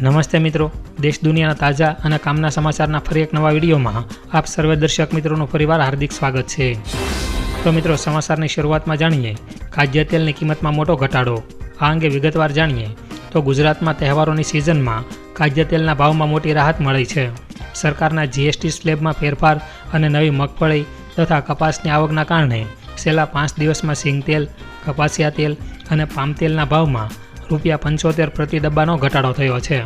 નમસ્તે મિત્રો. દેશ દુનિયાના તાજા અને કામના સમાચારના ફરી એક નવા વિડીયોમાં આપ સર્વે દર્શક મિત્રોનું ફરીવાર હાર્દિક સ્વાગત છે. તો મિત્રો, સમાચારની શરૂઆતમાં જાણીએ, ખાદ્ય તેલની કિંમતમાં મોટો ઘટાડો. આ અંગે વિગતવાર જાણીએ, તો ગુજરાતમાં તહેવારોની સિઝનમાં ખાદ્ય તેલના ભાવમાં મોટી રાહત મળી છે. સરકારના જીએસટી સ્લેબમાં ફેરફાર અને નવી મગફળી તથા કપાસની આવકના કારણે છેલ્લા પાંચ દિવસમાં સિંગ તેલ, કપાસિયા તેલ અને પામ તેલના ભાવમાં રૂપિયા પંચોતેર પ્રતિ ડબ્બાનો ઘટાડો થયો છે.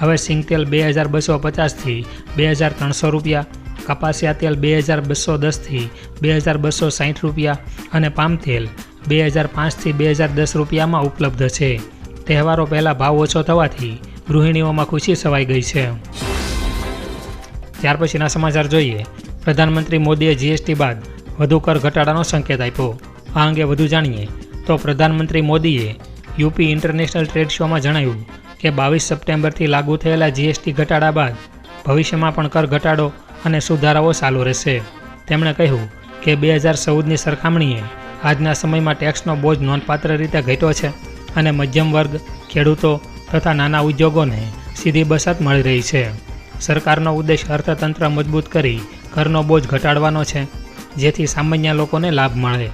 હવે સિંગ તેલ બે હજાર બસો પચાસથી બે હજાર ત્રણસો રૂપિયા, કપાસિયા તેલ બે હજાર બસો દસથી બે હજાર બસો સાઠ રૂપિયા અને પામ તેલ બે હજાર પાંચથી બે હજાર દસ રૂપિયામાં ઉપલબ્ધ છે. તહેવારો પહેલાં ભાવ ઓછો થવાથી ગૃહિણીઓમાં ખુશી છવાઈ ગઈ છે. ત્યાર પછીના સમાચાર જોઈએ. પ્રધાનમંત્રી મોદીએ જીએસટી બાદ વધુ કર ઘટાડાનો સંકેત આપ્યો. આ અંગે વધુ જાણીએ તો પ્રધાનમંત્રી મોદીએ યુપી ઇન્ટરનેશનલ ટ્રેડ શોમાં જણાવ્યું કે બાવીસ સપ્ટેમ્બરથી લાગુ થયેલા જીએસટી ઘટાડા બાદ ભવિષ્યમાં પણ કર ઘટાડો અને સુધારાઓ ચાલુ રહેશે. તેમણે કહ્યું કે બે હજાર ચૌદની સરખામણીએ આજના સમયમાં ટેક્સનો બોજ નોંધપાત્ર રીતે ઘટ્યો છે અને મધ્યમ વર્ગ, ખેડૂતો તથા નાના ઉદ્યોગોને સીધી બસત મળી રહી છે. સરકારનો ઉદ્દેશ અર્થતંત્ર મજબૂત કરી કરનો બોજ ઘટાડવાનો છે, જેથી સામાન્ય લોકોને લાભ મળે.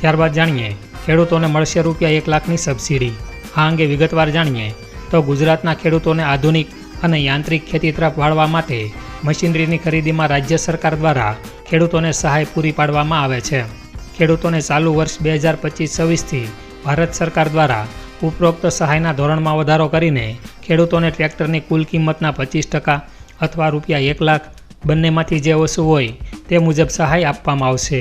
ત્યારબાદ જાણીએ ખેડૂતોને મળશે રૂપિયા એક લાખની સબસિડી. આ અંગે વિગતવાર જાણીએ તો ગુજરાતના ખેડૂતોને આધુનિક અને યાંત્રિક ખેતી તરફ વાળવા માટે મશીનરીની ખરીદીમાં રાજ્ય સરકાર દ્વારા ખેડૂતોને સહાય પૂરી પાડવામાં આવે છે. ખેડૂતોને ચાલુ વર્ષ બે હજાર પચીસ છવ્વીસથી ભારત સરકાર દ્વારા ઉપરોક્ત સહાયના ધોરણમાં વધારો કરીને ખેડૂતોને ટ્રેક્ટરની કુલ કિંમતના પચીસ ટકા અથવા રૂપિયા એક લાખ બંનેમાંથી જે ઓછું હોય તે મુજબ સહાય આપવામાં આવશે.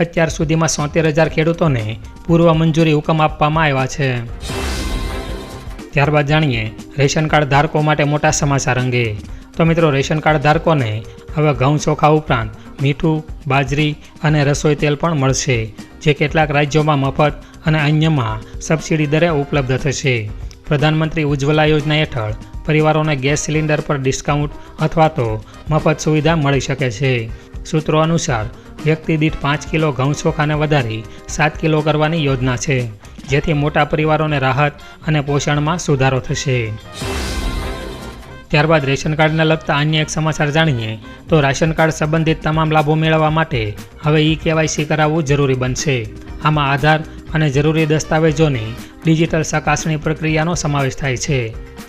અત્યાર સુધીમાં સોતેર હજાર ખેડૂતોને પૂર્વ મંજૂરી હુકમ આપવામાં આવ્યા છે. ત્યારબાદ જાણીએ રેશન કાર્ડ ધારકો માટે મોટા સમાચાર અંગે. તો મિત્રો, રેશન કાર્ડ ધારકોને હવે ઘઉં ચોખા ઉપરાંત મીઠું, બાજરી અને રસોઈ તેલ પણ મળશે, જે કેટલાક રાજ્યોમાં મફત અને અન્યમાં સબસિડી દરે ઉપલબ્ધ થશે. પ્રધાનમંત્રી ઉજ્જવલા યોજના હેઠળ પરિવારોને ગેસ સિલિન્ડર પર ડિસ્કાઉન્ટ અથવા તો મફત સુવિધા મળી શકે છે. સૂત્રો અનુસાર, વ્યક્તિ દીઠ પાંચ કિલો ઘઉં ચોખાને વધારી સાત કિલો કરવાની યોજના છે, જેથી મોટા પરિવારોને રાહત અને પોષણમાં સુધારો થશે. ત્યારબાદ રેશન કાર્ડને લગતા અન્ય એક સમાચાર જાણીએ, તો રાશન કાર્ડ સંબંધિત તમામ લાભો મેળવવા માટે હવે ઈ કેવાયસી કરાવવું જરૂરી બનશે. આમાં આધાર અને જરૂરી દસ્તાવેજોની ડિજિટલ ચકાસણી પ્રક્રિયાનો સમાવેશ થાય છે.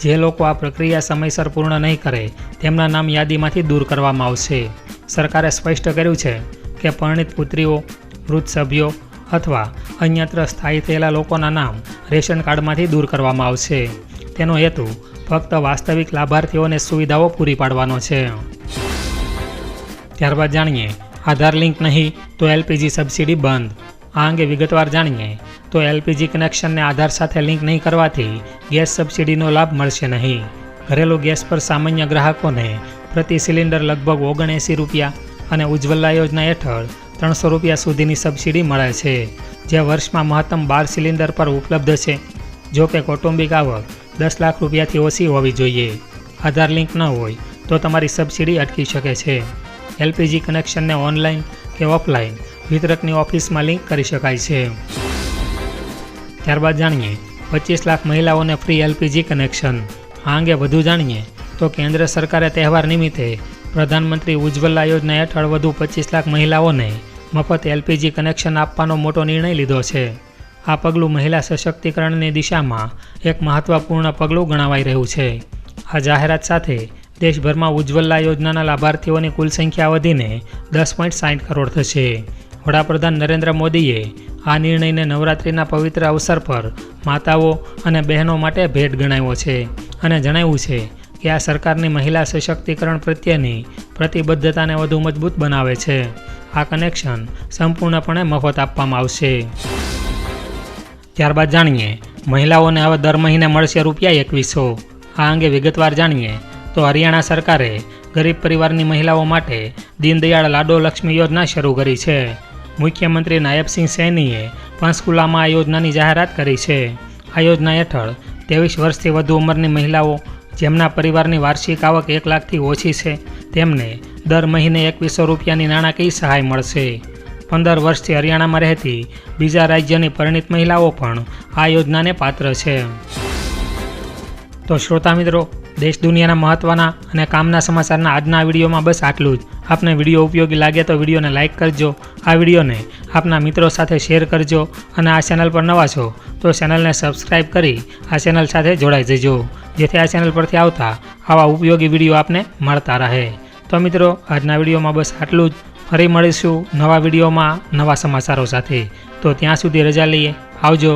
જે લોકો આ પ્રક્રિયા સમયસર પૂર્ણ નહીં કરે, તેમના નામ યાદીમાંથી દૂર કરવામાં આવશે. સરકારે સ્પષ્ટ કર્યું છે કે પરણિત પુત્રીઓ વૃદ્ધ સભ્યો અથવા અન્યત્ર સ્થાયી થયેલા લોકોના નામ રેશન કાર્ડમાંથી દૂર કરવામાં આવશે. તેનો હેતુ ફક્ત વાસ્તવિક લાભાર્થીઓને સુવિધાઓ પૂરી પાડવાનો છે. ત્યારબાદ જાણીએ, આધાર લિંક નહીં તો એલપીજી સબસિડી બંધ. આ અંગે વિગતવાર જાણીએ તો એલપીજી કનેક્શનને આધાર સાથે લિંક નહીં કરવાથી ગેસ સબસિડીનો લાભ મળશે નહીં. ઘરેલું ગેસ પર સામાન્ય ગ્રાહકોને પ્રતિ સિલિન્ડર લગભગ ઓગણએંસી રૂપિયા અને ઉજ્જવલા યોજના હેઠળ ત્રણસો રૂપિયા સુધીની સબસિડી મળે છે, જે વર્ષમાં મહત્તમ બાર સિલિન્ડર પર ઉપલબ્ધ છે, જો કે કૌટુંબિક આવક દસ લાખ રૂપિયાથી ઓછી હોવી જોઈએ. આધાર લિંક ન હોય તો તમારી સબસિડી અટકી શકે છે. એલપીજી કનેક્શનને ઓનલાઈન કે ઓફલાઈન વિતરકની ઓફિસમાં લિંક કરી શકાય છે. ત્યારબાદ જાણીએ, પચીસ લાખ મહિલાઓને ફ્રી એલપીજી કનેક્શન આ અંગે વધુ જાણીએ, તો કેન્દ્ર સરકારે તહેવાર નિમિત્તે પ્રધાનમંત્રી ઉજ્જવલા યોજના હેઠળ વધુ પચીસ લાખ મહિલાઓને મફત એલપીજી કનેક્શન આપવાનો મોટો નિર્ણય લીધો છે. આ પગલું મહિલા સશક્તિકરણની દિશામાં એક મહત્વપૂર્ણ પગલું ગણાવાઈ રહ્યું છે. આ જાહેરાત સાથે દેશભરમાં ઉજ્જવલા યોજનાના લાભાર્થીઓની કુલ સંખ્યા વધીને દસ પોઈન્ટ સાઠ કરોડ થશે. વડાપ્રધાન નરેન્દ્ર મોદીએ આ નિર્ણયને નવરાત્રિના પવિત્ર અવસર પર માતાઓ અને બહેનો માટે ભેટ ગણાવ્યો છે અને જણાવ્યું છે કે આ સરકારની મહિલા સશક્તિકરણ પ્રત્યેની પ્રતિબદ્ધતાને વધુ મજબૂત બનાવે છે. આ કનેક્શન સંપૂર્ણપણે મફત આપવામાં આવશે. ત્યારબાદ જાણીએ, મહિલાઓને હવે દર મહિને મળશે રૂપિયા એકવીસો. આ અંગે વિગતવાર જાણીએ, તો હરિયાણા સરકારે ગરીબ પરિવારની મહિલાઓ માટે દીનદયાળ લાડો લક્ષ્મી યોજના શરૂ કરી છે. મુખ્યમંત્રી નાયબસિંહ સૈનીએ પંચકુલામાં આ યોજનાની જાહેરાત કરી છે. આ યોજના હેઠળ ત્રેવીસ વર્ષથી વધુ ઉંમરની મહિલાઓ જેમના પરિવારની વાર્ષિક આવક એક લાખથી ઓછી છે, તેમને દર મહિને એકવીસો રૂપિયાની નાણાકીય સહાય મળશે. પંદર વર્ષથી હરિયાણામાં રહેતી બીજા રાજ્યની પરિણિત મહિલાઓ પણ આ યોજનાને પાત્ર છે. તો શ્રોતા મિત્રો દેશ દુનિયાના મહત્ત્વના અને કામના સમાચારના આજના વિડીયોમાં બસ આટલું જ. આપને વીડિયો ઉપયોગી લાગે તો વિડીયોને લાઇક કરજો, આ વિડીયોને આપના મિત્રો સાથે શેર કરજો અને આ ચેનલ પર નવા છો તો ચેનલને સબસ્ક્રાઇબ કરી આ ચેનલ સાથે જોડાઈ જજો, જેથી આ ચેનલ પરથી આવતા આવા ઉપયોગી વીડિયો આપને મળતા રહે. તો મિત્રો, આજના વિડીયોમાં બસ આટલું જ. ફરી મળીશું નવા વિડીયોમાં નવા સમાચારો સાથે. તો ત્યાં સુધી રજા લઈએ. આવજો.